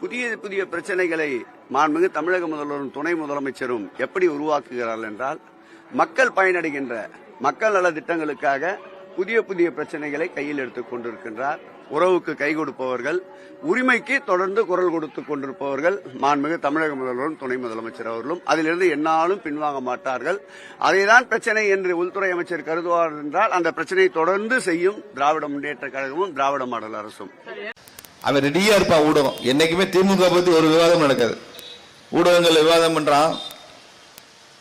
புதிய புதிய பிரச்சனைகளை மாண்புமிகு தமிழக முதல்வரும் துணை முதலமைச்சரும் எப்படி உருவாக்குகிறார்கள் என்றால் மக்கள் பயனடைகின்ற மக்கள் நல திட்டங்களுக்காக புதிய புதிய பிரச்சனைகளை கையில் எடுத்துக் கொண்டிருக்கின்றார். உறவுக்கு கை கொடுப்பவர்கள் உரிமைக்கு தொடர்ந்து குரல் கொடுத்துக் கொண்டிருப்பவர்கள் மாண்புமிகு தமிழக முதல்வரும் துணை முதலமைச்சர் அவர்களும். அதிலிருந்து என்னாலும் பின்வாங்க மாட்டார்கள். அதைதான் பிரச்சனை என்று உள்துறை அமைச்சர் கருதுவார் என்றால் அந்த பிரச்சனையை தொடர்ந்து செய்யும் திராவிட முன்னேற்ற கழகமும் திராவிட மாடல் அரசும். அவன் ரெடியாக இருப்பான் ஊடகம். என்றைக்குமே திமுக பற்றி ஒரு விவாதம் நடக்காது. ஊடகங்கள் விவாதம் பண்ணுறான்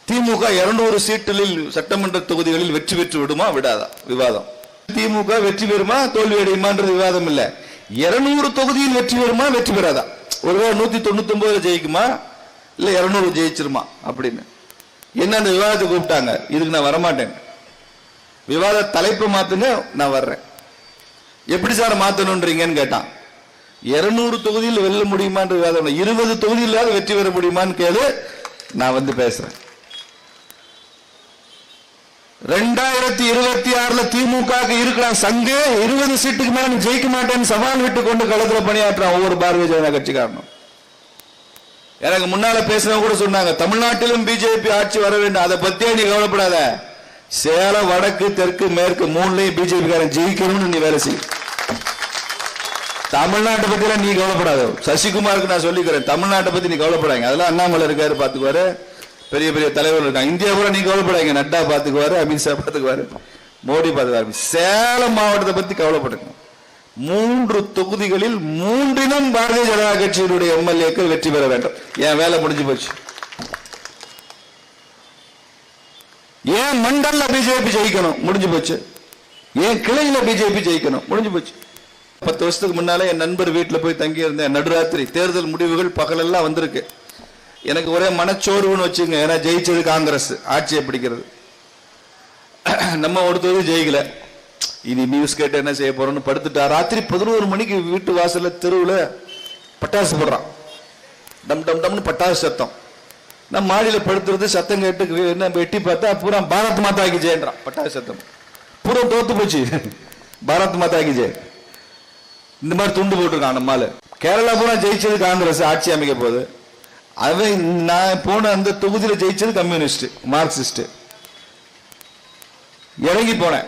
திமுக இருநூறு சீட்டுகளில் சட்டமன்ற தொகுதிகளில் வெற்றி பெற்று விடுமா? விடாதா. விவாதம். திமுக வெற்றி பெறுமா? தோல்வி அடையுமான்றது விவாதம் இல்லை. இருநூறு தொகுதியில் வெற்றி பெறுமா? வெற்றி பெறாதா. ஒருவேளை நூத்தி தொண்ணூத்தி ஒன்பதுல ஜெயிக்குமா? இல்லை இரநூறு ஜெயிச்சிருமா? அப்படின்னு. என்ன அந்த விவாதத்தை கூப்பிட்டாங்க? இதுக்கு நான் வரமாட்டேன். விவாத தலைப்பு மாத்துங்க நான் வர்றேன். எப்படி சார் மாத்தணும்ன்றீங்கன்னு கேட்டான். இருநூறு தொகுதியில் வெல்ல முடியுமான்ற விவாதம். இருபது தொகுதியிலாவது வெற்றி பெற முடியுமான்னு கேளு. நான் வந்து பேசுறேன். ரெண்டாயிரத்தி இருபத்தி ஆறுல திமுக இருக்கலாம் சங்கு இருபது சீட்டுக்கு மேல ஜெயிக்க மாட்டேன்னு சவால் விட்டு கொண்டு களத்துல பணியாற்றான் ஒவ்வொரு பாரதிய ஜனதா கட்சிக்காரனும் எனக்கு முன்னால பேசுறவங்க கூட சொன்னாங்க தமிழ்நாட்டிலும் பிஜேபி ஆட்சி வர வேண்டும். அதை பத்தியே நீ கவலைப்படாத. சேலம் வடக்கு தெற்கு மேற்கு மூணுலையும் பிஜேபி காரன் ஜெயிக்கணும்னு நீ வேலை செய் தமிழ்நாட்டை பத்தி நீ கவலைப்படாத. சசிகுமாருக்கு நான் சொல்லிக்கிறேன் தமிழ்நாட்டை பத்தி நீ கவலைப்படாங்க அதெல்லாம் அண்ணாமலை இருக்காரு பாத்துக்குவாரு. பெரிய பெரிய தலைவர் இருக்காங்க. இந்தியா கூட நீ கவலைப்படாங்க நட்டா பாத்துக்குவாரு அமித்ஷா பாத்துக்குவாரு மோடி பாத்துக்குவாரு. சேலம் மாவட்டத்தை பத்தி கவலைப்படுங்க மூன்று தொகுதிகளில் மூன்றிலும் பாரதிய ஜனதா கட்சியினுடைய எம்எல்ஏக்கள் வெற்றி பெற வேண்டும். என் வேலை முடிஞ்சு போச்சு. ஏன் மண்டல பிஜேபி ஜெயிக்கணும்? முடிஞ்சு போச்சு. ஏன் கிளையில பிஜேபி ஜெயிக்கணும்? முடிஞ்சு போச்சு. பத்து வருஷத்துக்கு முன்னாலே என் நண்பர் வீட்டில் போய் தங்கி இருந்தேன் நடுராத்திரி. தேர்தல் முடிவுகள் பகலெல்லாம் வந்திருக்கு. எனக்கு ஒரே மனச்சோர்வுன்னு வச்சுங்க ஏன்னா ஜெயிச்சது காங்கிரஸ் ஆட்சியை பிடிக்கிறது. நம்ம ஒருத்தர் ஜெயிக்கல. இனி நியூஸ் கேட்டு என்ன செய்ய போறோம்னு படுத்துட்டா ராத்திரி பதினோரு மணிக்கு வீட்டு வாசல்ல தெருவுல பட்டாசு போடுறான். டம் டம் டம்னு பட்டாசு சத்தம். நான் மாடியில படுத்துறது சத்தம் கேட்டு என்ன வெட்டி பார்த்தா பூரா பாரத் மாதா கி ஜெயன்றான். பட்டாசு சத்தம். பூரா தோத்து போச்சு. பாரத் மாதா கி ஜெய் இந்த மாதிரி துண்டு போட்டிருக்கான் நம்மால் கேரளா பூரா ஜெயிச்சது காங்கிரஸ் ஆட்சி அமைக்க போகுது. அவன் நான் போன அந்த தொகுதியில் ஜெயிச்சது கம்யூனிஸ்ட் மார்க்சிஸ்ட் இறங்கி போனேன்.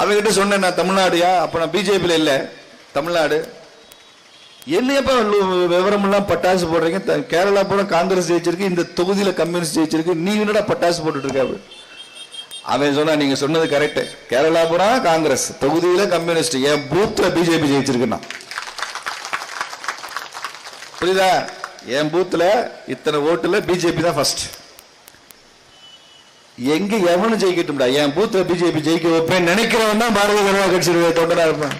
அவங்ககிட்ட சொன்னேன் நான் தமிழ்நாடுயா? அப்போ நான் பிஜேபியில இல்லை தமிழ்நாடு. என்னையப்பா விவரம் எல்லாம் பட்டாசு போடுறீங்க? கேரளா பூரா காங்கிரஸ் ஜெயிச்சிருக்கு இந்த தொகுதியில் கம்யூனிஸ்ட் ஜெயிச்சிருக்கு. நீ என்னடா பட்டாசு போட்டுட்டு இருக்க அவன் சொன்னா நீங்க சொன்னது கரெக்ட் கேரளா பூரா காங்கிரஸ். தொகுதியில கம்யூனிஸ்ட். என் பூத்ல பிஜேபி ஜெயிச்சிருக்குன்னா. புரியுதா? என் பூத்துல இத்தனை ஓட்டுல பிஜேபி தான் ஃபர்ஸ்ட் எங்க எவனும் ஜெயிக்கட்டும்டா. என் பூத்துல பிஜேபி ஜெயிக்க வைப்பேன் நினைக்கிறவன் தான் பாரதிய ஜனதா கட்சியுடைய தொண்டனா இருப்பேன்.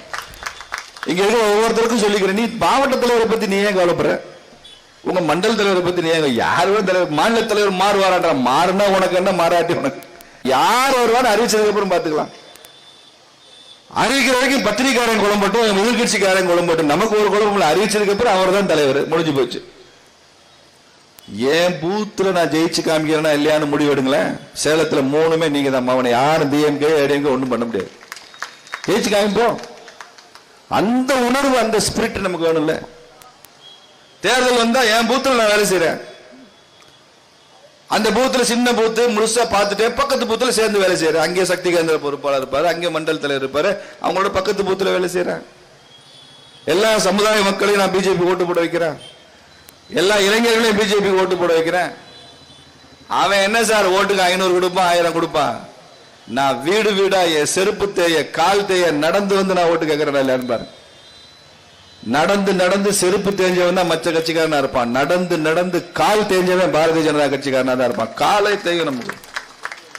இங்க இருக்க ஒவ்வொருத்தருக்கும் சொல்லிக்கிறேன். நீ மாவட்ட தலைவரை பத்தி நீ ஏன் கவலைப்படுற? உங்க மண்டல தலைவரை பத்தி நீ ஏன் யாருமே தலைவர்? மாநில தலைவர் மாறுவாரான்றா மாறுனா உனக்கு என்ன? மாறாட்டி உனக்கு. யார் வருவான்னு அறிவிச்சதுக்கு அப்புறம் பாத்துக்கலாம் அறிவிக்கிற வரைக்கும் பத்திரிகாரன் குழம்பட்டும் எதிர்கட்சிக்காரன் குழம்பட்டும் நமக்கு ஒரு குழம்பு அறிவிச்சதுக்கு அப்புறம் அவர் தான் தலைவர். முடிஞ்சு போச்சு. ஏன் பூத்துல நான் ஜெயிச்சு காமிக்கிறேன்னா இல்லையான்னு முடிவெடுங்களேன் சேலத்துல மூணுமே நீங்க தான் அவனை யாரும் டிஎம்கே ஏடிஎம்கே ஒண்ணும் பண்ண முடியாது. ஜெயிச்சு காமிப்போம் அந்த உணர்வு அந்த ஸ்பிரிட் நமக்கு வேணும்ல. தேர்தல் வந்தா என் பூத்துல நான் வேலை செய்யறேன் அந்த பூத்துல சின்ன பூத்து முழுசா பார்த்துட்டு பக்கத்து பூத்துல சேர்ந்து வேலை செய்யறேன் அங்கே சக்தி கேந்திர பொறுப்பாளர் இருப்பாரு அங்கே மண்டல் தலைவர் இருப்பாரு. அவங்களோட பக்கத்து பூத்துல வேலை செய்யறேன் எல்லா சமுதாய மக்களையும் நான் பிஜேபி ஓட்டு போட வைக்கிறேன். எல்லா இளைஞர்களையும் பிஜேபி ஓட்டு போட வைக்கிறேன். அவன் என்ன சார் ஓட்டுக்கு ஐநூறு கொடுப்பான் ஆயிரம் கொடுப்பான் நான் வீடு வீடா என் செருப்பு தேய கால் தேய நடந்து வந்து நான் ஓட்டு கேட்கிறேன் இல்லையான்னு பாருங்க. நடந்து நடந்து செருப்பு தேஞ்சவன் தான் மற்ற கட்சிக்காரனா இருப்பான். நடந்து நடந்து கால் தேஞ்சவன் பாரதிய ஜனதா கட்சிக்காரனா தான் இருப்பான். காலை தேயும் நமக்கு.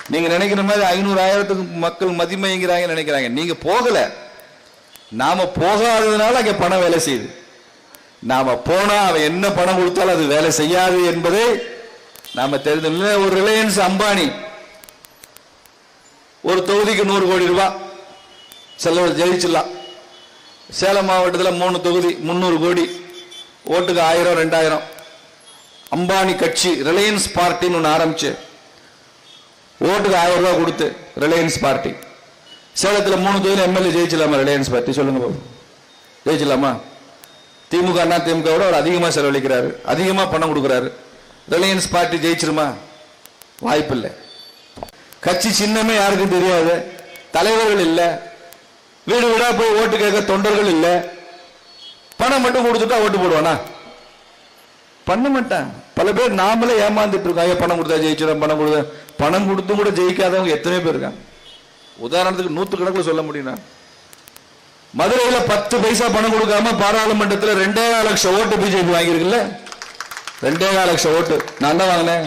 நீங்க நினைக்கிற மாதிரி ஐநூறு ஆயிரத்துக்கு மக்கள் மதிமயங்கிறாங்க நினைக்கிறாங்க. நீங்க போகல. நாம போகாததுனால அங்க பணம் வேலை செய்யுது. நாம போனா அவன் என்ன பணம் கொடுத்தாலும் அது வேலை செய்யாது என்பதை நாம தெரிந்து ஒரு ரிலையன்ஸ் அம்பானி ஒரு தொகுதிக்கு நூறு கோடி ரூபாய் செலவு ஜெயிச்சிடலாம். சேலம் மாவட்டத்தில் மூணு தொகுதி முந்நூறு கோடி. ஓட்டுக்கு ஆயிரம் ரெண்டாயிரம். அம்பானி கட்சி ரிலையன்ஸ் பார்ட்டின்னு ஒன்று ஆரம்பிச்சு. ஓட்டுக்கு ஆயிரம் ரூபாய் கொடுத்து ரிலையன்ஸ் பார்ட்டி சேலத்தில் மூணு தொகுதி எம்எல்ஏ ஜெயிச்சலாமா ரிலையன்ஸ் பார்ட்டி சொல்லுங்க பாபு. ஜெயிச்சலாமா திமுக அண்ணா திமுக விட அவர் அதிகமா செலவழிக்கிறாரு. அதிகமா பணம் கொடுக்கிறாரு. ரிலையன்ஸ் பார்ட்டி ஜெயிச்சிருமா? வாய்ப்பில்லை. கட்சி சின்னமே யாருக்கும் தெரியாது. தலைவர்கள் இல்லை. வீடு வீடா போய் ஓட்டு கேட்க தொண்டர்கள் இல்ல. பணம் மட்டும் கொடுத்துட்டா ஓட்டு போடுவானா? பண்ண மாட்டான். பல பேர் நாமளே ஏமாந்துட்டு இருக்கோம் ஐயா பணம் கொடுத்தா ஜெயிச்சிடும் பணம் கொடுத்தா. பணம் கொடுத்தும் கூட ஜெயிக்காதவங்க எத்தனை பேர் இருக்காங்க. உதாரணத்துக்கு நூத்து கணக்கில் சொல்ல முடியும் மதுரையில் பத்து பைசா பணம் கொடுக்காம பாராளுமன்றத்தில் ரெண்டே லட்சம் ஓட்டு பிஜேபி வாங்கியிருக்குல்ல? ரெண்டே கால் லட்சம் ஓட்டு. நான் தான் வாங்கினேன்?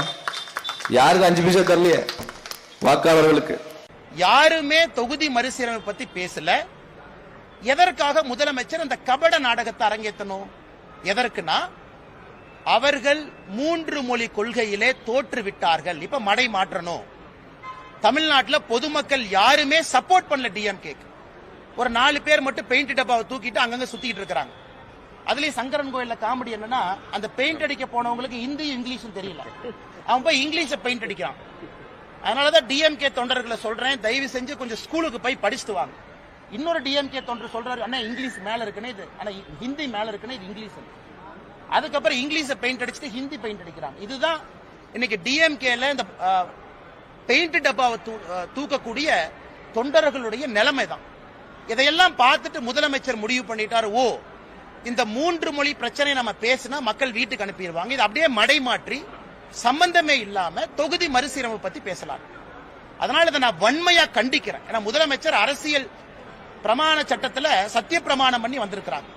யாருக்கு அஞ்சு பைசா தரலையே? வாக்காளர்களுக்கு. யாருமே தொகுதி மறுசீரமைப்பு பத்தி பேசல. எதற்காக முதலமைச்சர் அந்த கபட நாடகத்தை அரங்கேற்றணும்? எதற்குனா அவர்கள் மூன்று மொழி கொள்கையிலே தோற்று விட்டார்கள் இப்ப மடை மாற்றணும். தமிழ்நாட்டில் பொதுமக்கள் யாருமே சப்போர்ட் பண்ணல டிஎம்கே ஒரு நாலு பேர் மட்டும் பெயிண்ட் டப்பாவை தூக்கிட்டு அங்கங்க சுத்திட்டு இருக்கிறாங்க. அதுலயும் சங்கரன் கோயில்ல காமெடி என்னன்னா அந்த பெயிண்ட் அடிக்க போனவங்களுக்கு ஹிந்தி இங்கிலீஷும் தெரியல. அவன் போய் இங்கிலீஷ பெயிண்ட் அடிக்கிறான். அதனாலதான் டிஎம்கே தொண்டர்களை சொல்றேன். தயவு செஞ்சு கொஞ்சம் ஸ்கூலுக்கு போய் படிச்சுட்டு வாங்க. இன்னொரு டிஎம்கே தொண்டர் சொல்றாரு அண்ணா இங்கிலீஷ் மேல இருக்குன்னு இது ஆனா ஹிந்தி மேல இருக்குன்னு இது இங்கிலீஷ். அதுக்கப்புறம் இங்கிலீஷ பெயிண்ட் அடிச்சுட்டு ஹிந்தி பெயிண்ட் அடிக்கிறாங்க. இதுதான் இன்னைக்கு டிஎம்கேல இந்த பெயிண்ட் டப்பாவை தூ- தூக்கக்கூடிய தொண்டர்களுடைய நிலைமை தான். இதையெல்லாம் பார்த்துட்டு முதலமைச்சர் முடிவு பண்ணிட்டாரு. ஓ இந்த மூன்று மொழி பிரச்சனை நம்ம பேசினா மக்கள் வீட்டுக்கு அனுப்பிடுவாங்க. இது அப்படியே மடை மாற்றி சம்பந்தமே இல்லாம தொகுதி மறுசீரமைப்பு பத்தி பேசலாம். அதனால இதை நான் வன்மையா கண்டிக்கிறேன். ஏன்னா முதலமைச்சர் அரசியல் பிரமாண சட்டத்துல சத்திய பிரமாணம் பண்ணி வந்திருக்கிறாங்க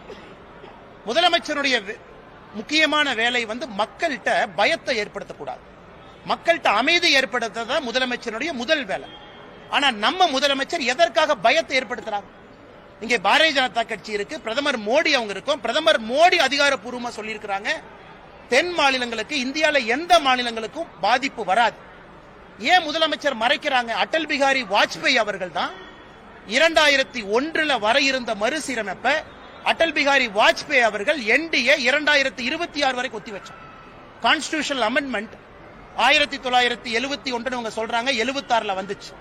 முதலமைச்சருடைய முக்கியமான வேலை வந்து மக்கள்கிட்ட பயத்தை ஏற்படுத்தக்கூடாது. மக்கள்கிட்ட அமைதி ஏற்படுத்துறதுதான் முதலமைச்சருடைய முதல் வேலை. ஆனா நம்ம முதலமைச்சர் எதற்காக பயத்தை ஏற்படுத்துறாங்க இங்கே பாரதிய ஜனதா கட்சி இருக்கு. பிரதமர் மோடி அவங்க இருக்கும். பிரதமர் மோடி அதிகாரப்பூர்வமா சொல்லியிருக்கிறாங்க. தென் மாநிலங்களுக்கு இந்தியாவில் எந்த மாநிலங்களுக்கும் பாதிப்பு வராது. ஏன் முதலமைச்சர் மறைக்கிறாங்க? அடல் பிகாரி வாஜ்பாய் அவர்கள் தான் இரண்டாயிரத்தி ஒன்றுல வர இருந்த மறுசீரமைப்ப அடல் பிகாரி வாஜ்பாய் அவர்கள் என்டிஏ இரண்டாயிரத்தி இருபத்தி ஆறு வரைக்கும் ஒத்தி வச்சார். கான்ஸ்டியூஷன் அமெண்ட்மெண்ட் ஆயிரத்தி தொள்ளாயிரத்தி எழுபத்தி ஒன்று அவங்க சொல்றாங்க எழுபத்தாறுல வந்துச்சு.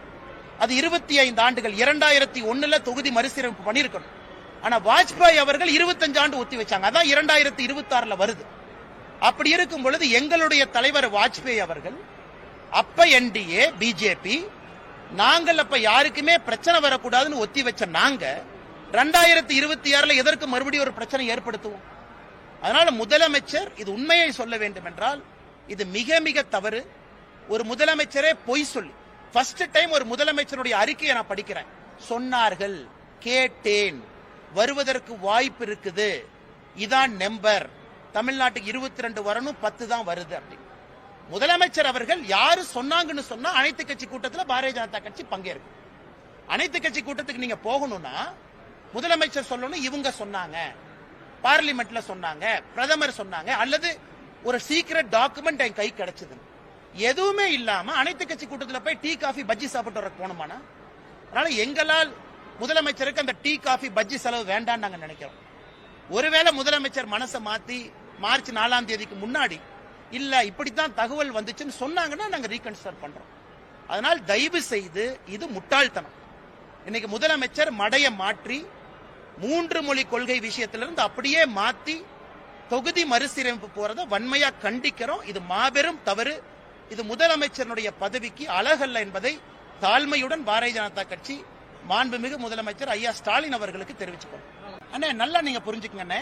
அது இருபத்தி ஐந்து ஆண்டுகள் இரண்டாயிரத்தி ஒன்னுல தொகுதி மறுசீரமைப்பு பண்ணியிருக்கணும். ஆனா வாஜ்பாய் அவர்கள் இருபத்தஞ்சு ஆண்டு ஒத்தி வச்சாங்க அதான் இரண்டாயிரத்தி இருபத்தி ஆறுல வருது. அப்படி இருக்கும் பொழுது எங்களுடைய தலைவர் வாஜ்பேயி அவர்கள் அப்ப என்டிஏ பிஜேபி நாங்கள் அப்ப யாருக்குமே பிரச்சனை வரக்கூடாதுன்னு ஒத்தி வச்ச நாங்க ரெண்டாயிரத்தி இருபத்தி ஆறுல எதற்கு மறுபடியும் ஒரு பிரச்சனை ஏற்படுத்துவோம்? அதனால முதலமைச்சர் இது உண்மையை சொல்ல வேண்டும் என்றால் இது மிக மிக தவறு. ஒரு முதலமைச்சரே பொய் சொல்லி ஃபர்ஸ்ட் டைம் ஒரு முதலமைச்சருடைய அறிக்கையை நான் படிக்கிறேன். சொன்னார்கள் கேட்டேன் வருவதற்கு வாய்ப்பு இருக்குது. இதான் நம்பர் தமிழ்நாட்டுக்கு இருபத்தி ரெண்டு வரணும் பத்து தான் வருது அப்படி. முதலமைச்சர் அவர்கள் யாரு சொன்னாங்கன்னு சொன்னா அனைத்து கட்சி கூட்டத்தில் பாரதிய ஜனதா கட்சி பங்கேற்கும். அனைத்து கட்சி கூட்டத்துக்கு நீங்க போகணும்னா முதலமைச்சர் சொல்லணும் இவங்க சொன்னாங்க. பார்லிமெண்ட்ல சொன்னாங்க பிரதமர் சொன்னாங்க அல்லது ஒரு சீக்ரெட் டாக்குமெண்ட் என் கை கிடைச்சது. எதுவுமே இல்லாம அனைத்து கட்சி கூட்டத்தில் போய் டீ காஃபி பஜ்ஜி சாப்பிட்டு வர போனோமானா அதனால எங்களால் முதலமைச்சருக்கு அந்த டீ காஃபி பஜ்ஜி செலவு வேண்டாம்னு நாங்க நினைக்கிறோம். ஒருவேளை முதலமைச்சர் மனசை மாத்தி மார்ச் நாலாம் தேதிக்கு முன்னாடி. இல்லை இப்படித்தான் தகவல் வந்துச்சுன்னு சொன்னாங்கன்னா நாங்கள் ரீகன்சிடர் பண்ணுறோம் அதனால் தயவு செய்து இது முட்டாள்தனம். இன்னைக்கு முதலமைச்சர் மடையை மாற்றி மூன்று மொழி கொள்கை விஷயத்திலிருந்து அப்படியே மாத்தி தொகுதி மறுசீரமைப்பு போறதை வன்மையா கண்டிக்கிறோம். இது மாபெரும் தவறு. இது முதலமைச்சருடைய பதவிக்கு அழகல்ல என்பதை தாழ்மையுடன் பாரதிய ஜனதா கட்சி மாண்புமிகு முதலமைச்சர் ஐயா ஸ்டாலின் அவர்களுக்கு தெரிவிச்சுக்கணும். அண்ணே நல்லா நீங்க புரிஞ்சுக்கங்கண்ணே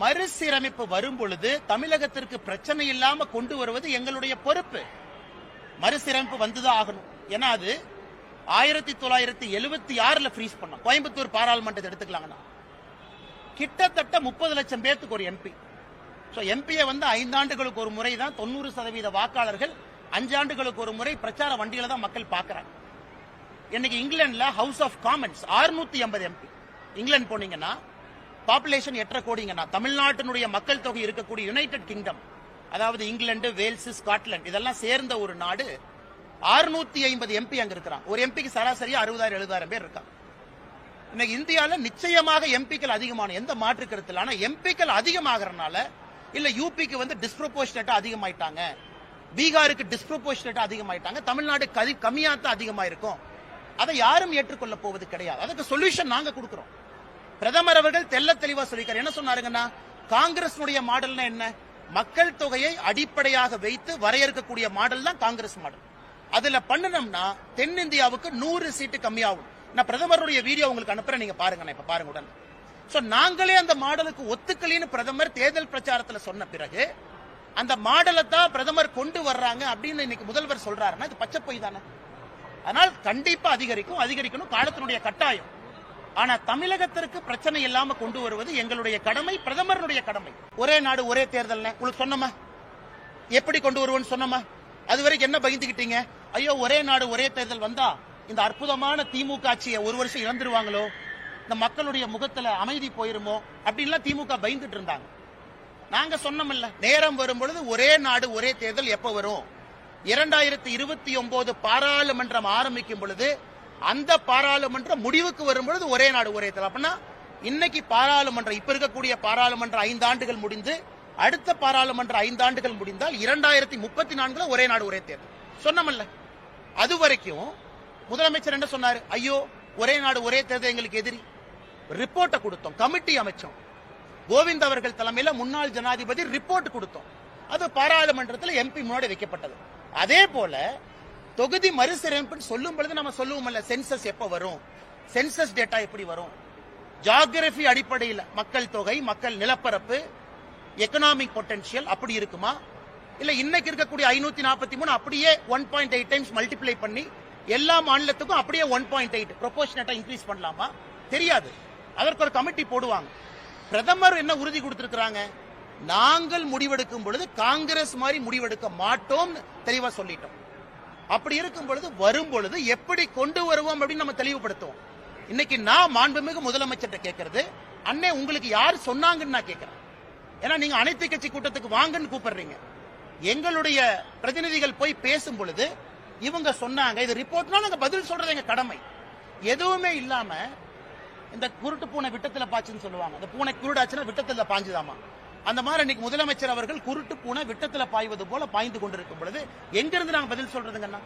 மறுசீரமைப்பு வரும் பொழுது தமிழகத்திற்கு பிரச்சனை இல்லாம கொண்டு வருவது எங்களுடைய பொறுப்பு. மறுசீரமைப்பு வந்துதான் ஆகணும். ஏன்னா அது ஆயிரத்தி தொள்ளாயிரத்தி எழுபத்தி ஆறுல ஃப்ரீஸ் பண்ணோம். கோயம்புத்தூர் பாராளுமன்றத்தை எடுத்துக்கலாங்கண்ணா. கிட்டத்தட்ட முப்பது லட்சம் பேர்த்துக்கு ஒரு எம்பி ஸோ எம்பியை வந்து ஐந்தாண்டுகளுக்கு ஒரு முறை தான் தொண்ணூறு சதவீத வாக்காளர்கள் அஞ்சாண்டுகளுக்கு ஒரு முறை பிரச்சார வண்டியில தான் மக்கள் பார்க்கறாங்க. இன்னைக்கு இங்கிலாந்துல ஹவுஸ் ஆஃப் காமன்ஸ் 650 எண்பது எம்பி இங்கிலாந்து போனீங்கன்னா பாப்புலேஷன் எட்டரை கோடிங்கண்ணா. தமிழ்நாட்டினுடைய மக்கள் தொகை இருக்கக்கூடிய யுனைடெட் கிங்டம் அதாவது இங்கிலாந்து வேல்ஸ் ஸ்காட்லாந்து இதெல்லாம் சேர்ந்த ஒரு நாடு 650 ஐம்பது எம்பி அங்க இருக்கிறான். ஒரு எம்பிக்கு சராசரியா அறுபதாயிரம் எழுபதாயிரம் பேர் இருக்கான். இன்னைக்கு இந்தியால நிச்சயமாக எம்பிக்கள் அதிகமான எந்த மாற்று கருத்தில்? ஆனால் ஆனா எம்பிக்கள் அதிகமாகறனால இல்ல யூபிக்கு வந்து டிஸ்ப்ரொபோர்ஷனேட்டா அதிகமாயிட்டாங்க. பீகாருக்கு டிஸ்ப்ரொபோர்ஷனேட்டா அதிகமாயிட்டாங்க. தமிழ்நாடு கதி கம்மியாக தான் அதிகமாக இருக்கும் அதை யாரும் ஏற்றுக்கொள்ள போவது கிடையாது. அதுக்கு சொல்யூஷன் நாங்க கொடுக்குறோம். பிரதமர் அவர்கள் தெல்ல தெளிவா சொல்லிக்கார் என்ன சொன்னாருங்கன்னா காங்கிரஸ் மாடல்னா என்ன? மக்கள் தொகையை அடிப்படையாக வைத்து வரையறுக்கக்கூடிய மாடல் தான் காங்கிரஸ் மாடல். அதுல பண்ணணும்னா தென்னிந்தியாவுக்கு நூறு சீட்டு கம்மியாகும். நான் பிரதமருடைய வீடியோ உங்களுக்கு அனுப்புறேன் நீங்க பாருங்க நான் இப்ப பாருங்க உடனே. சோ நாங்களே அந்த மாடலுக்கு ஒத்துக்கலின்னு பிரதமர் தேர்தல் பிரச்சாரத்துல சொன்ன பிறகு அந்த மாடலை தான் பிரதமர் கொண்டு வர்றாங்க அப்படின்னு இன்னைக்கு முதல்வர் சொல்றாருன்னா இது பச்சை பொய் தானே? அதனால் கண்டிப்பா அதிகரிக்கும் அதிகரிக்கணும் காலத்தினுடைய கட்டாயம். ஆனா தமிழகத்திற்கு பிரச்சனை இல்லாம கொண்டு வருவது எங்களுடைய கடமை பிரதமருடைய கடமை. ஒரே நாடு ஒரே தேர்தல் உங்களுக்கு சொன்னமா? எப்படி கொண்டு வருவோம்னு சொன்னமா? அது வரைக்கும் என்ன பயந்துகிட்டீங்க? ஐயோ ஒரே நாடு ஒரே தேர்தல் வந்தா இந்த அற்புதமான திமுக ஆட்சியை ஒரு வருஷம் இழந்துருவாங்களோ? இந்த மக்களுடைய முகத்துல அமைதி போயிருமோ? அப்படின்லாம் திமுக பயந்துட்டு இருந்தாங்க. நாங்க சொன்னோம்ல நேரம் வரும் பொழுது ஒரே நாடு ஒரே தேர்தல் எப்ப வரும்? இரண்டாயிரத்தி இருபத்தி ஒன்பது பாராளுமன்றம் ஆரம்பிக்கும் பொழுது அந்த பாராளுமன்றம் முடிவுக்கு வரும்பொழுது ஒரே நாடு ஒரே தேர்தல் அப்படின்னா இன்னைக்கு பாராளுமன்றம் இப்ப இருக்கக்கூடிய பாராளுமன்ற ஐந்தாண்டுகள் முடிந்து அடுத்த பாராளுமன்ற ஐந்தாண்டுகள் முடிந்தால் இரண்டாயிரத்தி முப்பத்தி நான்குல ஒரே நாடு ஒரே தேர்தல். சொன்னமல்ல. அது வரைக்கும் முதலமைச்சர் என்ன சொன்னாரு? ஐயோ ஒரே நாடு ஒரே தேர்தல் எங்களுக்கு எதிரி. ரிப்போர்ட்டை கொடுத்தோம். கமிட்டி அமைச்சோம். கோவிந்த் அவர்கள் தலைமையில முன்னாள் ஜனாதிபதி ரிப்போர்ட் கொடுத்தோம். அது பாராளுமன்றத்தில் எம்பி முன்னாடி வைக்கப்பட்டது. அதே போல தொகுதி மறுசீரமைப்புன்னு சொல்லும் பொழுது நம்ம சொல்லுவோம்ல சென்சஸ் எப்ப வரும்? சென்சஸ் டேட்டா எப்படி வரும்? ஜாகிரபி அடிப்படையில் மக்கள் தொகை மக்கள் நிலப்பரப்பு எக்கனாமிக் பொட்டன்ஷியல் அப்படி இருக்குமா? இல்ல இன்னைக்கு இருக்கக்கூடிய ஐநூத்தி நாற்பத்தி மூணு அப்படியே one point eight times multiply பண்ணி எல்லா மாநிலத்துக்கும் அப்படியே ஒன் பாயிண்ட் எயிட் ப்ரொபோஷனட்டா இன்க்ரீஸ் பண்ணலாமா? தெரியாது. அதற்கு ஒரு கமிட்டி போடுவாங்க. பிரதமர் என்ன உறுதி கொடுத்திருக்கிறாங்க? நாங்கள் முடிவெடுக்கும் பொழுது காங்கிரஸ் மாதிரி முடிவெடுக்க மாட்டோம்னு தெளிவா சொல்லிட்டோம். அப்படி இருக்கும் பொழுது வரும் பொழுது எப்படி கொண்டு வருவோம் அப்படின்னு நம்ம தெளிவுபடுத்துவோம். இன்னைக்கு நான் மாண்புமிகு முதலமைச்சர்கிட்ட கேட்கறது அண்ணே உங்களுக்கு யார் சொன்னாங்கன்னு நான் கேட்கிறேன். ஏன்னா நீங்க அனைத்து கட்சி கூட்டத்துக்கு வாங்கன்னு கூப்பிடுறீங்க. எங்களுடைய பிரதிநிதிகள் போய் பேசும் பொழுது இவங்க சொன்னாங்க இது ரிப்போர்ட்னா நாங்க பதில் சொல்றது எங்க கடமை. எதுவுமே இல்லாம இந்த குருட்டு பூனை விட்டத்துல பாய்ச்சுன்னு சொல்லுவாங்க. இந்த பூனை குருடாச்சுன்னா விட்டத்துல பாஞ்சுதாமா? அந்த மாதிரி இன்னைக்கு முதலமைச்சர் அவர்கள் குருட்டு பூனை விட்டத்துல பாய்வது போல பாய்ந்து கொண்டிருக்கும் பொழுது எங்கிருந்து நாங்க பதில் சொல்றதுங்கண்ணா